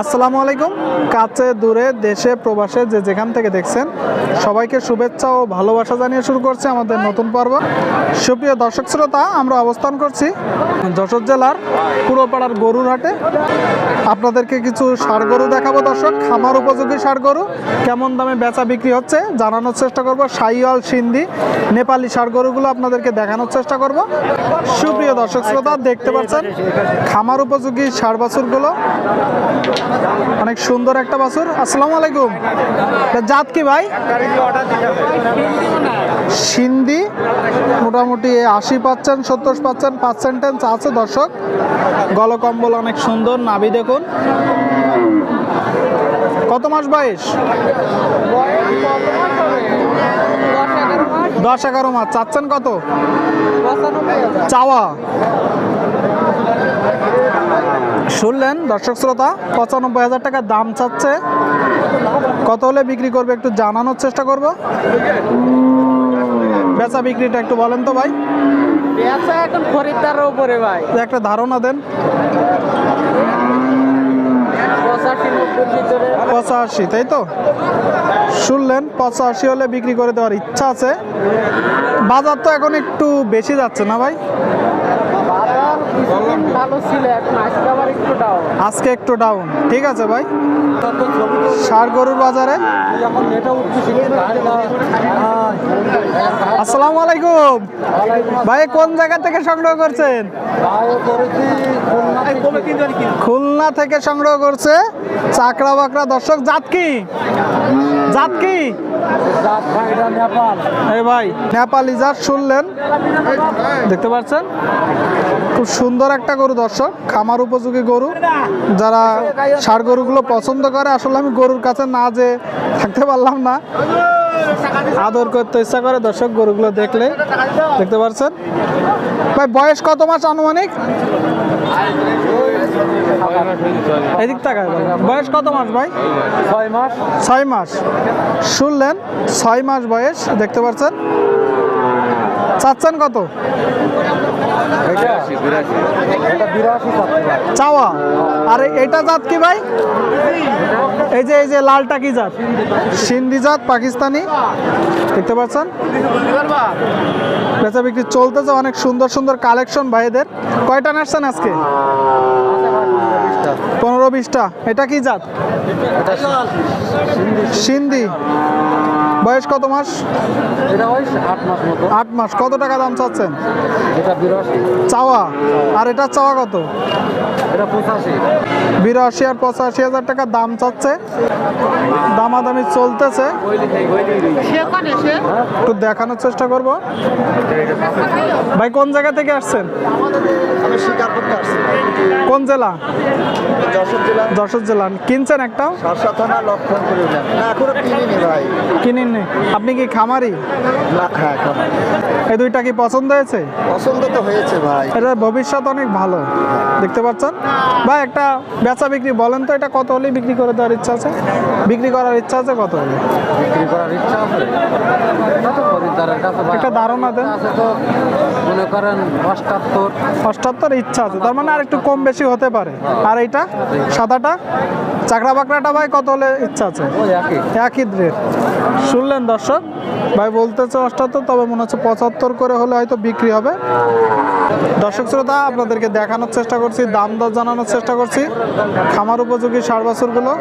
আসসালামু আলাইকুম। কাছে, দূরে, দেশে, প্রবাসে, যে যেখান থেকে দেখছেন, সবাইকে শুভেচ্ছা ও ভালোবাসা জানিয়ে শুরু করছে আমাদের নতুন পর্ব। সুপ্রিয় দর্শক শ্রোতা, আমরা অবস্থান করছি যশোর জেলার পুরোপাড়ার গরুর হাটে আপনাদেরকে কিছু ষাড় গরু দেখাবো দর্শক। খামার উপযোগী ষাড় গরু কেমন দামে বেচা বিক্রি হচ্ছে জানানোর চেষ্টা করব। সাইওয়াল, সিন্ধি, নেপালি ষাড় গরুগুলো আপনাদেরকে দেখানোর চেষ্টা করব। সুপ্রিয় দর্শক শ্রোতা, দেখতে পাচ্ছেন, খামার উপযোগী ষাড় বাছুরগুলো। অনেক সুন্দর একটা বাছুর। আসসালামু আলাইকুম। জাত কি ভাই? সিন্ধি। মোটামুটি আশি পাচ্ছেন, সত্তর পাচ্ছেন পার্সেন্টেজ আছে দর্শক। গলকম্বল অনেক সুন্দর, নাভি দেখুন। কত মাস বয়স? দশ এগারো মাস। চাচ্ছেন কত? চাওয়া। শুনলেন দর্শক শ্রোতা পঁচানব্বই হাজার টাকা দাম চাচ্ছে। কত হলে বিক্রি করবে একটু জানানোর চেষ্টা করব। বেচা বিক্রিটা একটু বলেন তো ভাই। পেঁয়াজা এখন খরিদ্দারের উপরে ভাই। একটা ধারণা দেন। পঁচাশি তাই তো? শুনলেন পঁচাশি হলে বিক্রি করে দেওয়ার ইচ্ছা আছে। বাজার তো এখন একটু বেশি যাচ্ছে না ভাই? ভালো ছিল এখন আজকে আবার একটু ডাউন আজকে একটু ডাউন ঠিক আছে ভাই। সার গরুর বাজারে? যখন এটা উঠছে আসসালামু আলাইকুম। ভাই, কোন জায়গা থেকে সংগ্রহ করছেন? খুলনা থেকে সংগ্রহ করছে চাকরা বাকরা দর্শক। জাত কি? জাত কি? ভাই, নেপালি জাত শুনলেন? দেখতে পাচ্ছেন? খুব সুন্দর একটা গরু দর্শক, খামার উপযোগী গরু। যারা ষাড় গরুগুলো পছন্দ করে, আসলে আমি গরুর কাছে না যে থাকতে পারলাম না। আদর করতে ইচ্ছা করে দর্শক গরুগুলো দেখলে। দেখতে পাচ্ছেন? ভাই বয়স কত মাস আনুমানিক? এদিক তাকায় ভাই। বয়স কত মাস ভাই? ছয় মাস। ছয় মাস। শুনলেন ছয় মাস বয়স দেখতে পাচ্ছেন? চাচ্ছেন কত? চাওয়া। আর এটা জাত কি ভাই? এই যে এই যে লালটা কি জাত। সিন্ধি জাত, পাকিস্তানি। দেখতে পাচ্ছেন? বেচা বিক্রি চলতেছে, অনেক সুন্দর সুন্দর কালেকশন ভাইদের। কয়টা নাচছেন আজকে? পনেরো বিশটা। এটা কি জাত? সিন্ধি। বয়স কত মাস? এটা ওই আট মাস মতো। আট মাস। কত টাকা দাম চাচ্ছেন? এটা বিরাশি। চাওয়া? আর এটা চাওয়া কত? এটা পঁচাশি। বিরাশি আর পঁচাশি হাজার টাকা দাম চাচ্ছে। দামাদামি চলতেছে। একটু দেখানোর চেষ্টা করব। ভাই কোন জায়গা থেকে আসছেন? আমি স্বীকার করতে আসছি। কোন জেলা? যশোর জেলা। যশোর জেলা। কিনছেন একটা? সারসা থানা লক্ষণপুর ইউনিয়ন না এখনও কিনিনি ভাই। কিনিনি আপনি কি খামারি? না হ্যাঁ এই দুইটা কি পছন্দ হয়েছে? পছন্দ তো হয়েছে ভাই। এটা ভবিষ্যৎ অনেক ভালো। দেখতে পাচ্ছেন? ভাই একটা বেচা বিক্রি বলেন তো এটা কত হলে বিক্রি করে দেওয়ার ইচ্ছা আছে? বিক্রি করার ইচ্ছা আছে কত হলে? বিক্রি করার ইচ্ছা আছে? একটা ধারণা দেন। মনে করেন অষ্টাত্তর। অষ্টাত্তর ইচ্ছা আছে তার মানে আর একটু কম বেশি হতে পারে। আর এইটা? সাদাটা? চাকরা বাকরাটা ভাই কত হলে ইচ্ছা আছে? একই। রেট শুনলেন দর্শক? ভাই বলতেছে অষ্টাত্তর তবে মনে হচ্ছে পঁচাত্তর করে হলে হয়তো বিক্রি হবে। দর্শক শ্রোতা আপনাদেরকে দেখানোর চেষ্টা করছি দাম দর জানানোর চেষ্টা করছি। খামার উপযোগী সার বাছুরগুলো।